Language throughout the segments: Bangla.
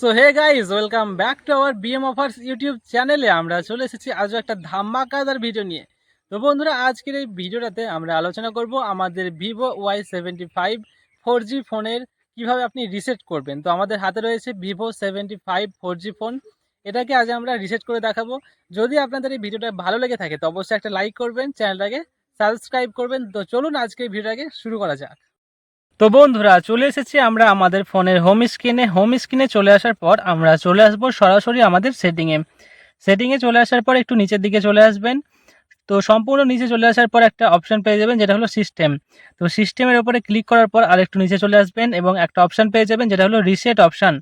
So hey guys welcome back to our BM offers YouTube চ্যানেলে আমরা চলে এসেছি আজও একটা ধামাকাদার ভিডিও নিয়ে। তো বন্ধুরা, আজকের এই ভিডিওটাতে আমরা আলোচনা করব আমাদের Vivo Y seventy five four G ফোনের কীভাবে আপনি রিসেট করবেন। তো আমাদের হাতে রয়েছে Vivo seventy five four G phone. এটাকে আজ আমরা রিসেট করে দেখাবো। যদি আপনাদের এই ভিডিওটা ভালো লেগে থাকে, তো অবশ্যই একটা লাইক করবেন চ্যানেলটাকে সাবস্ক্রাইব করবেন। তো চলুন আজকে এই ভিডিওটাকে শুরু করা যাক। তো বন্ধুরা, চলে এসেছি আমরা আমাদের ফোনের হোম স্ক্রিনে হোম স্ক্রিনে চলে আসার পর আমরা চলে আসব সরাসরি আমাদের সেটিংয়ে সেটিংয়ে চলে আসার পর একটু নিচের দিকে চলে আসবেন। তো সম্পূর্ণ নিচে চলে আসার পর একটা অপশান পেয়ে যাবেন, যেটা হলো সিস্টেম তো সিস্টেমের ওপরে ক্লিক করার পর আর একটু নিচে চলে আসবেন এবং একটা অপশান পেয়ে যাবেন, যেটা হলো রিসেট অপশান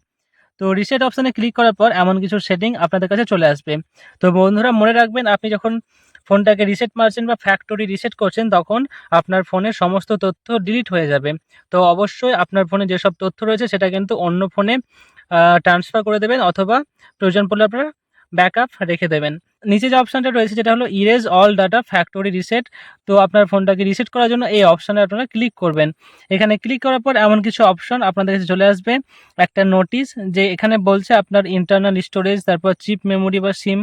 তো রিসেট অপশানে ক্লিক করার পর এমন কিছু সেটিং আপনাদের কাছে চলে আসবে। তো বন্ধুরা, মনে রাখবেন আপনি যখন ফোনটাকে রিসেট মারছেন বা ফ্যাক্টরি রিসেট করছেন, তখন আপনার ফোনের সমস্ত তথ্য ডিলিট হয়ে যাবে। তো অবশ্যই আপনার ফোনে যেসব তথ্য রয়েছে, সেটা কিন্তু অন্য ফোনে ট্রান্সফার করে দেবেন অথবা প্রয়োজন পড়লে আপনারা ব্যাকআপ রেখে দেবেন। নিচে যে অপশানটা রয়েছে যেটা হলো erase all data factory reset তো আপনার ফোনটাকে রিসেট করার জন্য এই অপশানে আপনারা ক্লিক করবেন। এখানে ক্লিক করার পর এমন কিছু অপশন আপনাদের কাছে চলে আসবে। একটা নোটিশ যে এখানে বলছে আপনার ইন্টারনাল স্টোরেজ তারপর চিপ মেমোরি বা সিম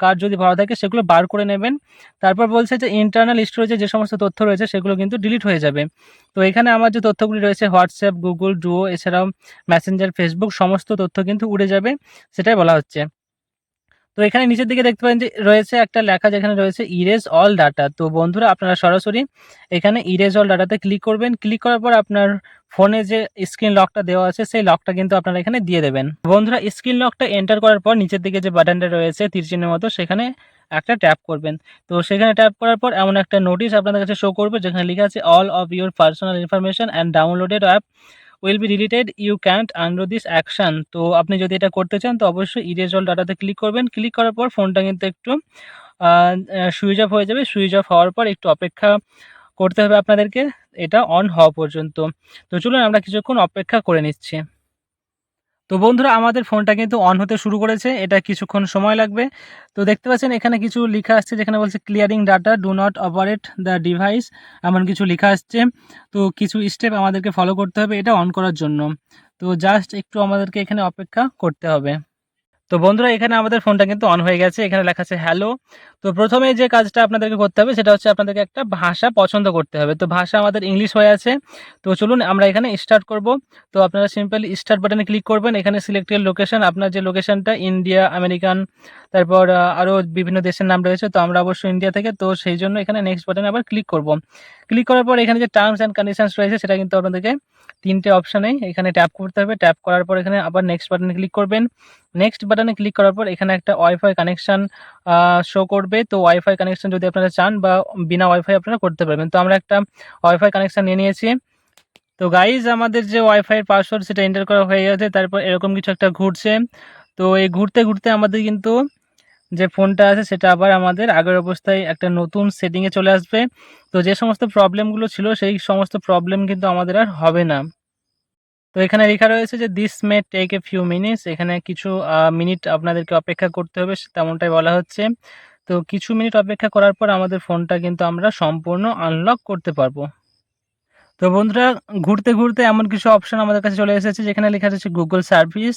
কার্ড যদি ভালো থাকে সেগুলো বার করে নেবেন। তারপর বলছে যে ইন্টারনাল স্টোরেজে যে সমস্ত তথ্য রয়েছে সেগুলো কিন্তু ডিলিট হয়ে যাবে। তো এখানে আমার যে তথ্যগুলি রয়েছে হোয়াটসঅ্যাপ গুগল ডুও এছাড়াও মেসেঞ্জার ফেসবুক সমস্ত তথ্য কিন্তু উড়ে যাবে। সেটাই বলা হচ্ছে। তো এখানে নিচের দিকে দেখতে পাচ্ছেন যে রয়েছে একটা লেখা যেখানে রয়েছে ইরেজ অল ডাটা তো বন্ধুরা, আপনারা সরাসরি এখানে ইরেজ অল ডাটাতে ক্লিক করবেন। ক্লিক করার পর আপনার ফোনে যে স্ক্রিন লকটা দেওয়া আছে, সেই লকটা কিন্তু আপনারা এখানে দিয়ে দেবেন। বন্ধুরা স্ক্রিন লকটা এন্টার করার পর নিচের দিকে যে বাটনটা রয়েছে তীরচিহ্নের মতো, সেখানে একটা ট্যাপ করবেন। তো সেখানে ট্যাপ করার পর এমন একটা নোটিশ আপনাদের কাছে শো করবে, যেখানে লেখা আছে all of your personal information and downloaded app will be deleted you can't under this action তো আপনি যদি এটা করতে চান, তো অবশ্যই ইরেজ অল ডাটাতে ক্লিক করবেন। ক্লিক করার পর ফোনটা কিন্তু একটু সুইচ অফ হয়ে যাবে। সুইচ অফ হওয়ার পর একটু অপেক্ষা করতে হবে আপনাদেরকে। এটা অন হওয়া পর্যন্ত। তো চলুন আমরা কিছুক্ষণ অপেক্ষা করে নিচ্ছি। তো বন্ধুরা, আমাদের ফোনটা কিন্তু অন হতে শুরু করেছে। এটা কিছুক্ষণ সময় লাগবে। তো দেখতে পাচ্ছেন, এখানে কিছু লেখা আসছে যেখানে বলছে clearing data do not operate the device এমন কিছু লেখা আসছে। তো কিছু স্টেপ আমাদেরকে ফলো করতে হবে, এটা অন করার জন্য। তো জাস্ট একটু আমাদেরকে এখানে অপেক্ষা করতে হবে। তো বন্ধুরা, এখানে আমাদের ফোনটা কিন্তু অন হয়ে গেছে। এখানে লেখা আছে হ্যালো তো প্রথমে যে কাজটা আপনাদেরকে করতে হবে, সেটা হচ্ছে আপনাদেরকে একটা ভাষা পছন্দ করতে হবে। তো ভাষা আমাদের ইংলিশ হয়ে আছে। তো চলুন আমরা এখানে স্টার্ট করব। তো আপনারা সিম্পলি স্টার্ট বাটনে ক্লিক করবেন। এখানে সিলেক্টেড লোকেশন আপনার যে লোকেশনটা ইন্ডিয়া আমেরিকান তারপর আরও বিভিন্ন দেশের নাম রয়েছে। তো আমরা অবশ্যই ইন্ডিয়া থেকে, তো সেই জন্য এখানে নেক্সট বাটনে আবার ক্লিক করব। ক্লিক করার পর এখানে যে টার্মস অ্যান্ড কন্ডিশনস রয়েছে, সেটা কিন্তু আপনাদেরকে তিনটে অপশানেই এখানে ট্যাপ করতে হবে। ট্যাপ করার পর এখানে আবার নেক্সট বাটনে ক্লিক করবেন। নেক্সট ক্লিক করার পর এখানে একটা ওয়াইফাই কানেকশান শো করবে। তো ওয়াইফাই কানেকশান যদি আপনারা চান বা বিনা ওয়াইফাই আপনারা করতে পারবেন। তো আমরা একটা ওয়াইফাই কানেকশান নিয়ে নিয়েছি। তো গাইজ আমাদের যে ওয়াইফাইয়ের পাসওয়ার্ড সেটা এন্টার করা হয়ে গেছে। তারপর এরকম কিছু একটা ঘুরছে। তো এই ঘুরতে ঘুরতে আমাদের কিন্তু যে ফোনটা আছে সেটা আবার আমাদের আগের অবস্থায় একটা নতুন সেটিংয়ে চলে আসবে। তো যে সমস্ত প্রবলেমগুলো ছিল, সেই সমস্ত প্রবলেম কিন্তু আমাদের আর হবে না। তো এখানে লেখা রয়েছে যে this may take a few minutes এখানে কিছু মিনিট আপনাদেরকে অপেক্ষা করতে হবে তেমনটাই বলা হচ্ছে। তো কিছু মিনিট অপেক্ষা করার পর আমাদের ফোনটা কিন্তু আমরা সম্পূর্ণ আনলক করতে পারব। তো বন্ধুরা, ঘুরতে ঘুরতে এমন কিছু অপশন আমাদের কাছে চলে এসেছে, যেখানে লেখা আছে গুগল সার্ভিস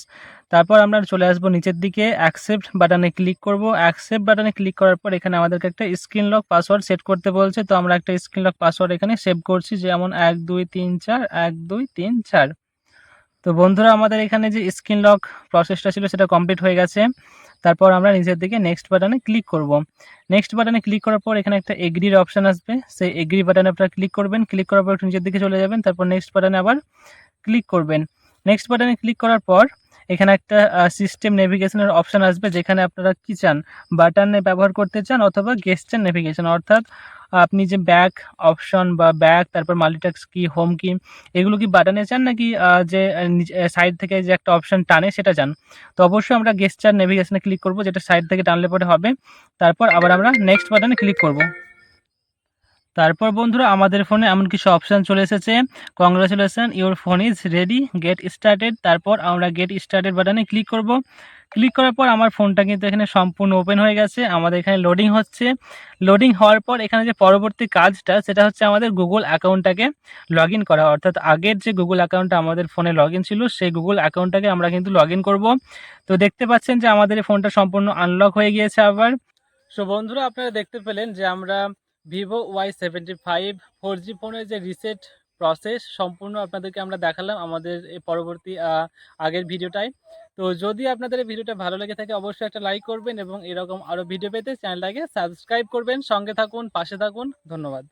তারপর আমরা চলে আসব নিচের দিকে অ্যাকসেপ্ট বাটনে ক্লিক করব। অ্যাকসেপ্ট বাটনে ক্লিক করার পর এখানে আমাদেরকে একটা স্ক্রিন লক পাসওয়ার্ড সেট করতে বলছে। তো আমরা একটা স্ক্রিন লক পাসওয়ার্ড এখানে সেভ করছি, যেমন এক, দুই, তিন, চার, এক, দুই, তিন, চার। তো বন্ধুরা, আমাদের এখানে যে স্ক্রিন লক প্রসেসটা ছিল, সেটা কমপ্লিট হয়ে গেছে। তারপর আমরা নিজের দিকে নেক্সট বাটনে ক্লিক করব। নেক্সট বাটনে ক্লিক করার পর এখানে একটা এগ্রির অপশান আসবে। সেই এগ্রি বাটনে আপনারা ক্লিক করবেন। ক্লিক করার পর একটু নিচের দিকে চলে যাবেন। তারপর নেক্সট বাটনে আবার ক্লিক করবেন। নেক্সট বাটনে ক্লিক করার পর এখানে একটা সিস্টেম নেভিগেশনের অপশান আসবে, যেখানে আপনারা কী চান? বাটনে ব্যবহার করতে চান অথবা গেস্টের নেভিগেশন অর্থাৎ আপনি যে ব্যাক অপশন বা ব্যাক তারপর মাল্টিটাক্স কি হোম কি এগুলো কি বাটনে চান নাকি যে সাইড থেকে যে একটা অপশন টানে সেটা চান? তো অবশ্যই আমরা গেস্টার নেভিগেশনে ক্লিক করব, যেটা সাইড থেকে টানলে পরে হবে। তারপর আবার আমরা নেক্সট বাটনে ক্লিক করব। তারপর বন্ধুরা, আমাদের ফোনে এমন কিছু অপশান চলে এসেছে। Congratulation your phone is ready get started তারপর আমরা গেট স্টার্টেড বাটনে ক্লিক করব। ক্লিক করার পর আমার ফোনটা কিন্তু এখানে সম্পূর্ণ ওপেন হয়ে গেছে। আমাদের এখানে লোডিং হচ্ছে। লোডিং হওয়ার পর এখানে যে পরবর্তী কাজটা, সেটা হচ্ছে আমাদের গুগল অ্যাকাউন্টটাকে লগ করা। অর্থাৎ আগের যে গুগল অ্যাকাউন্টটা আমাদের ফোনে লগ ছিল, সেই গুগল অ্যাকাউন্টটাকে আমরা কিন্তু লগ করব। তো দেখতে পাচ্ছেন যে আমাদের এই ফোনটা সম্পূর্ণ আনলক হয়ে গিয়েছে আবার। সো বন্ধুরা, আপনারা দেখতে পেলেন যে আমরা Vivo Y seventy five four G ফোনের যে রিসেট প্রসেস সম্পূর্ণ আপনাদেরকে আমরা দেখালাম আমাদের পরবর্তী আগের ভিডিওটায় তো যদি আপনাদের ভিডিওটা ভালো লেগে থাকে, অবশ্যই একটা লাইক করবেন এবং এরকম আরও ভিডিও পেতে চ্যানেলটাকে সাবস্ক্রাইব করবেন। সঙ্গে থাকুন, পাশে থাকুন। ধন্যবাদ।